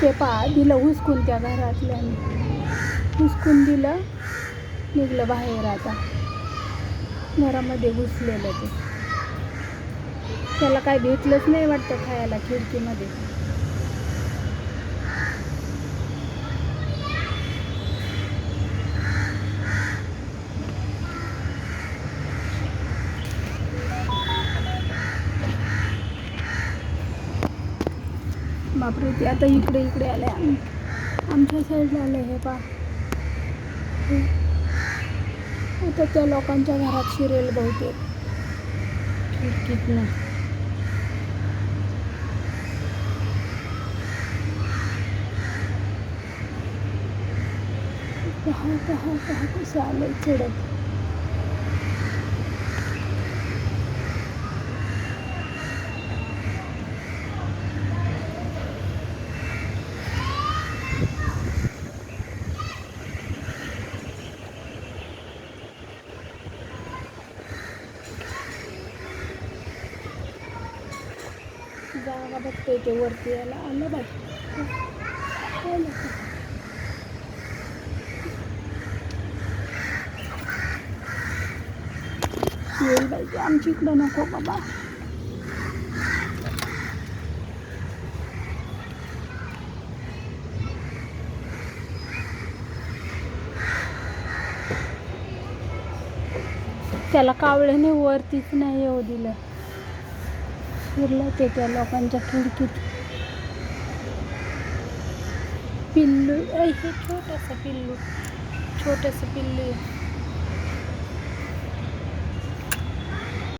ते पा दिलं हुसकून त्या घरातल्याने हुसकून दिलं निघलं बाहेर आता. घरामध्ये घुसलेलं ते. त्याला काय भेटलंच नाही वाटतं खायला खिडकीमध्ये. बापरे ते आता इकडे इकडे आले आम आमच्या साईडला आले हे पा. आता त्या लोकांच्या घरात शिरेल बहुतेक. खिडकीतनं. पहा पहा पहा कसं आलंय चढत. जागा बघतोय ते वरती यायला. आलं बाई. आलं येईल पाहिजे आमच्या इकडं नको बाबा. त्याला कावळ्याने वरतीच नाही येऊ दिलं. फिरलं ते त्या लोकांच्या खिडकीत. पिल्लू हे छोटंसं पिल्लू छोटंसं पिल्लू. आहे